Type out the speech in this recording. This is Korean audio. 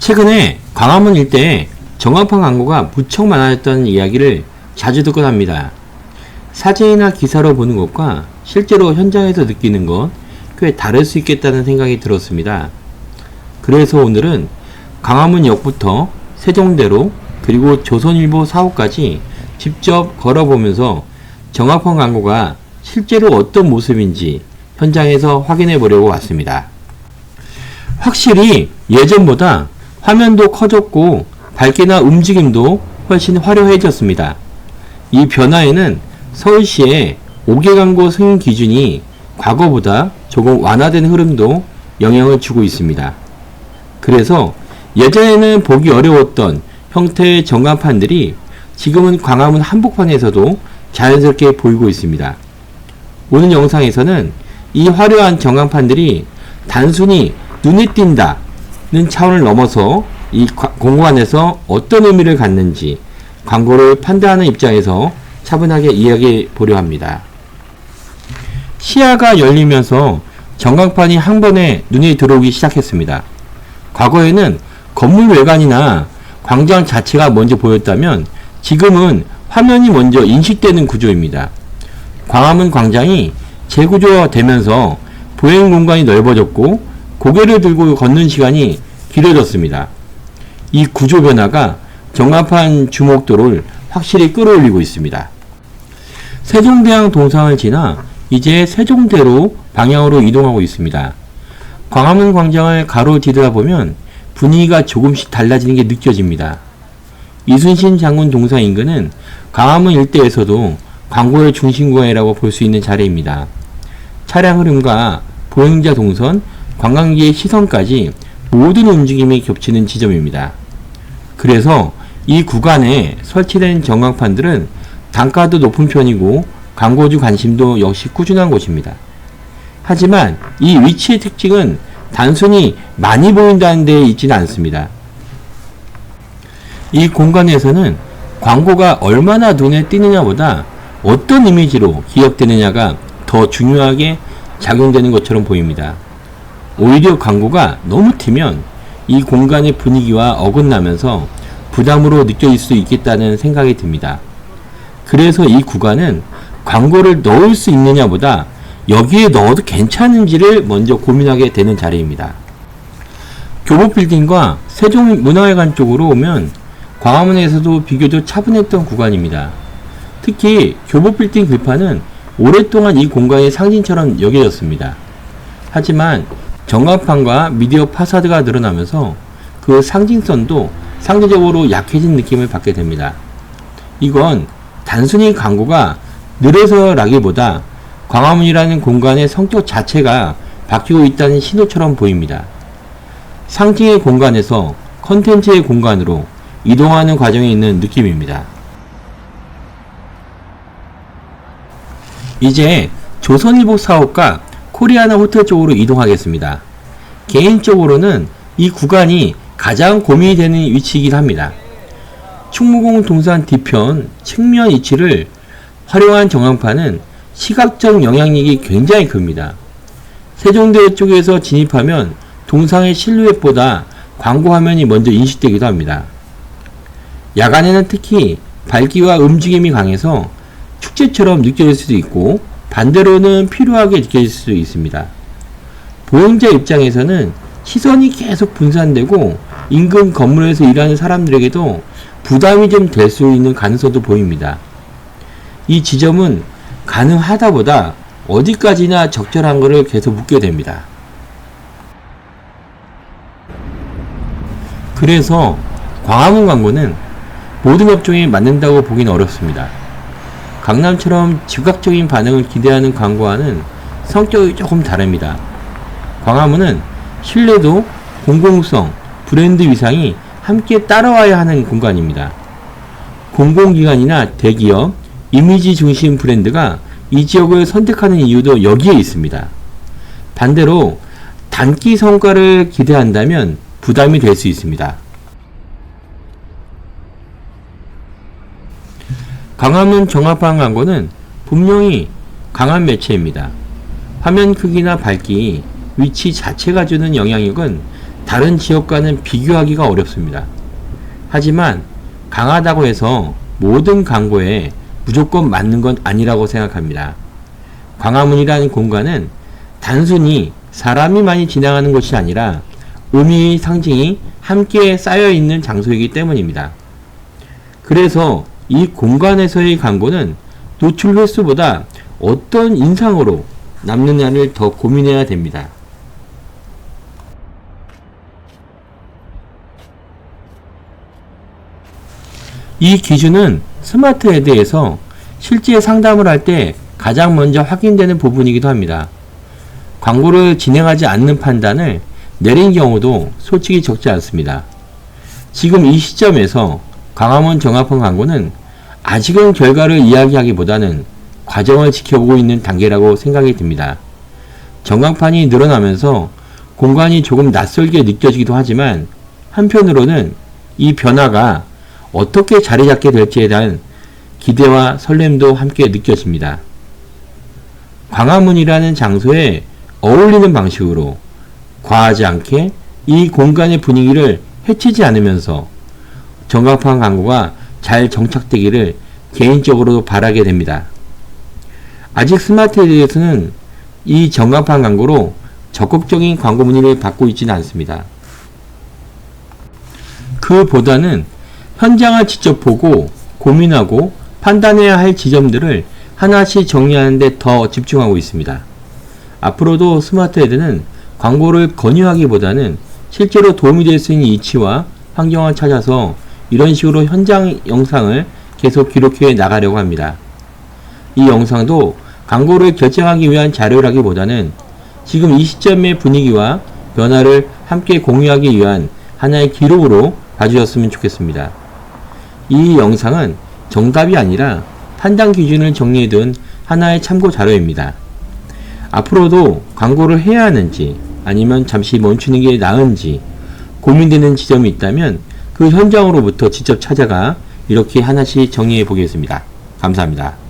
최근에 광화문 일대에 정황판 광고가 무척 많아졌다는 이야기를 자주 듣곤 합니다. 사진이나 기사로 보는 것과 실제로 현장에서 느끼는 것꽤 다를 수 있겠다는 생각이 들었습니다. 그래서 오늘은 광화문역부터 세종대로 그리고 조선일보 사호까지 직접 걸어보면서 정확한 광고가 실제로 어떤 모습인지 현장에서 확인해 보려고 왔습니다. 확실히 예전보다 화면도 커졌고 밝기나 움직임도 훨씬 화려해졌습니다. 이 변화에는 서울시의 5개 광고 승인 기준이 과거보다 조금 완화된 흐름도 영향을 주고 있습니다. 그래서 예전에는 보기 어려웠던 형태의 전광판들이 지금은 광화문 한복판에서도 자연스럽게 보이고 있습니다. 오늘 영상에서는 이 화려한 전광판들이 단순히 눈에 띈다는 차원을 넘어서 이 공간에서 어떤 의미를 갖는지 광고를 판단하는 입장에서 차분하게 이야기해 보려 합니다. 시야가 열리면서 전광판이 한 번에 눈에 들어오기 시작했습니다. 과거에는 건물 외관이나 광장 자체가 먼저 보였다면 지금은 화면이 먼저 인식되는 구조입니다. 광화문 광장이 재구조되면서 보행 공간이 넓어졌고 고개를 들고 걷는 시간이 길어졌습니다. 이 구조 변화가 정합한 주목도를 확실히 끌어올리고 있습니다. 세종대왕 동상을 지나 이제 세종대로 방향으로 이동하고 있습니다. 광화문 광장을 가로지르다 보면 분위기가 조금씩 달라지는 게 느껴집니다. 이순신 장군 동상 인근은 광화문 일대에서도 광고의 중심구간이라고 볼 수 있는 자리입니다. 차량 흐름과 보행자 동선, 관광객의 시선까지 모든 움직임이 겹치는 지점입니다. 그래서 이 구간에 설치된 전광판들은 단가도 높은 편이고 광고주 관심도 역시 꾸준한 곳입니다. 하지만 이 위치의 특징은 단순히 많이 보인다는 데 있지는 않습니다. 이 공간에서는 광고가 얼마나 눈에 띄느냐보다 어떤 이미지로 기억되느냐가 더 중요하게 작용되는 것처럼 보입니다. 오히려 광고가 너무 튀면 이 공간의 분위기와 어긋나면서 부담으로 느껴질 수 있겠다는 생각이 듭니다. 그래서 이 구간은 광고를 넣을 수 있느냐보다 여기에 넣어도 괜찮은지를 먼저 고민하게 되는 자리입니다. 교보빌딩과 세종문화회관 쪽으로 오면 광화문에서도 비교적 차분했던 구간입니다. 특히 교보빌딩 글판은 오랫동안 이 공간의 상징처럼 여겨졌습니다. 하지만 정합판과 미디어 파사드가 늘어나면서 그 상징성도 상대적으로 약해진 느낌을 받게 됩니다. 이건 단순히 광고가 늘어서라기보다 광화문이라는 공간의 성격 자체가 바뀌고 있다는 신호처럼 보입니다. 상징의 공간에서 컨텐츠의 공간으로 이동하는 과정에 있는 느낌입니다. 이제 조선일보 사업과 코리아나 호텔 쪽으로 이동하겠습니다. 개인적으로는 이 구간이 가장 고민이 되는 위치이긴 합니다. 충무공 동산 뒤편 측면 위치를 활용한 정황판은 시각적 영향력이 굉장히 큽니다. 세종대 쪽에서 진입하면 동상의 실루엣보다 광고 화면이 먼저 인식되기도 합니다. 야간에는 특히 밝기와 움직임이 강해서 축제처럼 느껴질 수도 있고 반대로는 필요하게 느껴질 수도 있습니다. 보행자 입장에서는 시선이 계속 분산되고 인근 건물에서 일하는 사람들에게도 부담이 좀 될 수 있는 가능성도 보입니다. 이 지점은 가능하다보다 어디까지나 적절한 것을 계속 묻게 됩니다. 그래서 광화문 광고는 모든 업종에 맞는다고 보긴 어렵습니다. 강남처럼 즉각적인 반응을 기대하는 광고와는 성격이 조금 다릅니다. 광화문은 신뢰도, 공공성, 브랜드 위상이 함께 따라와야 하는 공간입니다. 공공기관이나 대기업, 이미지 중심 브랜드가 이 지역을 선택하는 이유도 여기에 있습니다. 반대로 단기 성과를 기대한다면 부담이 될 수 있습니다. 강화문 정합한 광고는 분명히 강한 매체입니다. 화면 크기나 밝기, 위치 자체가 주는 영향력은 다른 지역과는 비교하기가 어렵습니다. 하지만 강하다고 해서 모든 광고에 무조건 맞는 건 아니라고 생각합니다. 광화문이라는 공간은 단순히 사람이 많이 지나가는 곳이 아니라 의미의 상징이 함께 쌓여 있는 장소이기 때문입니다. 그래서 이 공간에서의 광고는 노출 횟수보다 어떤 인상으로 남느냐를 더 고민해야 됩니다. 이 기준은 스마트 헤드에서 실제 상담을 할 때 가장 먼저 확인되는 부분이기도 합니다. 광고를 진행하지 않는 판단을 내린 경우도 솔직히 적지 않습니다. 지금 이 시점에서 광화문 정합헌 광고는 아직은 결과를 이야기하기보다는 과정을 지켜보고 있는 단계라고 생각이 듭니다. 전광판이 늘어나면서 공간이 조금 낯설게 느껴지기도 하지만 한편으로는 이 변화가 어떻게 자리 잡게 될지에 대한 기대와 설렘도 함께 느껴집니다. 광화문이라는 장소에 어울리는 방식으로 과하지 않게 이 공간의 분위기를 해치지 않으면서 정각판 광고가 잘 정착되기를 개인적으로 바라게 됩니다. 아직 스마트에 대해서는 이 정각판 광고로 적극적인 광고 문의를 받고 있지는 않습니다. 그보다는 현장을 직접 보고 고민하고 판단해야 할 지점들을 하나씩 정리하는 데 더 집중하고 있습니다. 앞으로도 스마트 헤드는 광고를 권유하기보다는 실제로 도움이 될 수 있는 이치와 환경을 찾아서 이런 식으로 현장 영상을 계속 기록해 나가려고 합니다. 이 영상도 광고를 결정하기 위한 자료라기보다는 지금 이 시점의 분위기와 변화를 함께 공유하기 위한 하나의 기록으로 봐주셨으면 좋겠습니다. 이 영상은 정답이 아니라 판단 기준을 정리해둔 하나의 참고 자료입니다. 앞으로도 광고를 해야 하는지 아니면 잠시 멈추는 게 나은지 고민되는 지점이 있다면 그 현장으로부터 직접 찾아가 이렇게 하나씩 정리해 보겠습니다. 감사합니다.